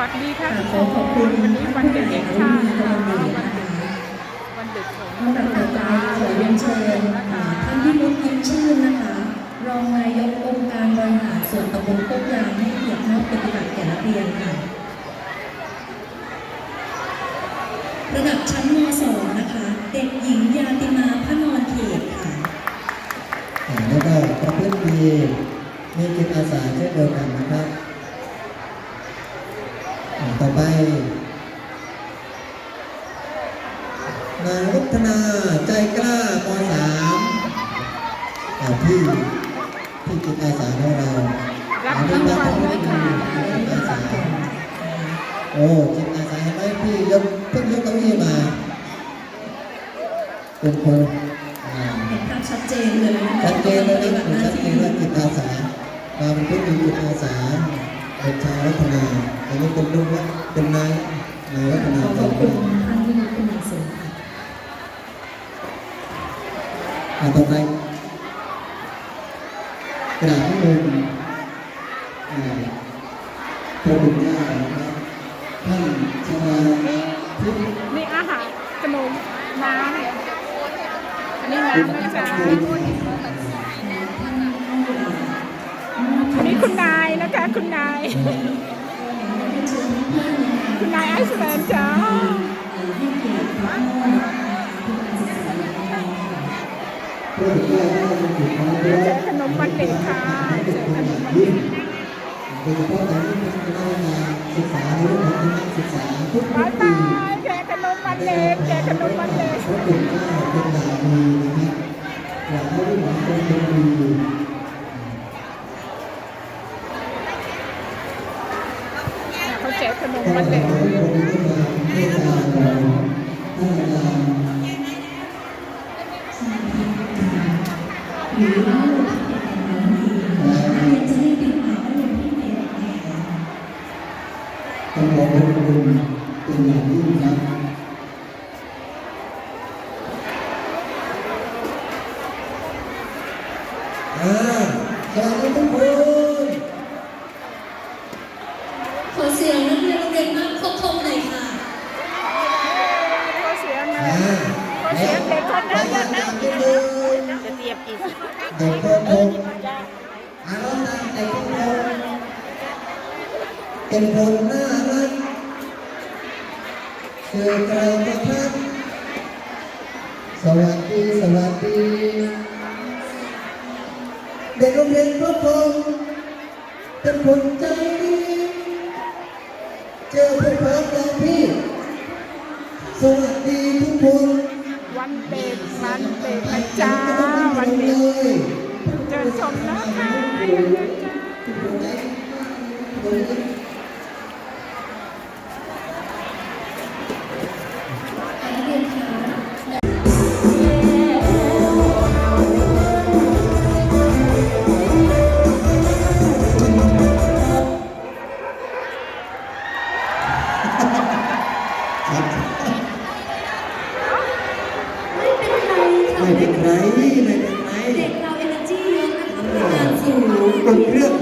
วัสดีค่ะทุกขอคขอบคุณนวันนี้วันเด็กแห่งชาติค่ะวันนะคะวันเด็กของลำดับต่อไปขอเรียนเชิญค่ะท่านพิมุตยิ้มชื่นนะคะ รองนายกองค์การบริหารส่วนตำบลโคกยางให้เกียรติมอบปฏิบัติแก่นักเรียนค่ะระดับชั้นม .2 นะคะ เด็กหญิงยาติมาพนอนเขตค่ะแล้วก็ประพฤติดีมีจิตอาสาเช่นเดียวกันนะครับอ่า ต่อไปนายวัฒนาใจกล้ามสามอ่าที่ที่จิตอาสาของเรารับอ่รางวัลด้วยค่ะจิตอาสาโอ้จิตอาสาเห็นไหมพี่ยกเพิ่งยกเก้าอี้มาเป็นคนอ่าเห็นภาพชัดเจนเลยนะคะชัดเจนเลยนะปฏิบัติหชัน้าดเจที่นว่าจิตอาสามาเป็นผู้มีจิตอาสา เป็นชายวัฒนาอันนี้เป็นลูกว่าเป็นนายนายวัฒนาขอบคุณท่านพิมุตเป็นอย่างสูงค่ะอ่าต่อไปกระดาบที่มืออ่าพระบุญญานะครับท่านชมาทิพย์นี่อาหารขนมน้ำอันนี้น้ำนะจ๊ะอันนี้คุณนายนะ คะคุณนาย คุณนายไอซ์แลนด์จ้าพระบุญญาได้เป็นผู้น้อยเดี๋ยวด้เจวยอขนมวันเด็กค่ะเจอขนมวันยิ่เด็งกโดยเฉพาะการที่ท่านคณะกรรมการศึกษาในเรื่องของการศึกษาทุกบายปีบายแจกขนมวันเด็กแจกขนมวันเด็กพระคุณเจ้าเป็นดาดีนะครับอยากให้ลูกหลานเป็นคนดีเขาแจกขนม ถ้า วัน เรา เด็ก ทุกคนที่มาเมตตาเราถ้าเรา หรื อว่าลงที่เป็นน้องดีนักเรียนจะได้ติดหมายว่าลงที่เป็นนะคะต้องขอขอบคุณเป็นอย่างยิ่งครับอ่าสวัสดีทุกคน เป็นคนน่ารักเจอใครก็ทักสวัสดีสวัสดีเด็กโรงเรียนพระพงษ์เป็นคนใจดีเจอเพื่อนพ้องเราพี่ สวัสดีทุกคน วันเด็กวันเด็กนะจ๊ะวันเด็ก ไม่เป็นไรไม่เป็นไรเด็กเราเอเนอร์จีเยอะนะคะพลังงานสูงอุ่นเครื่อง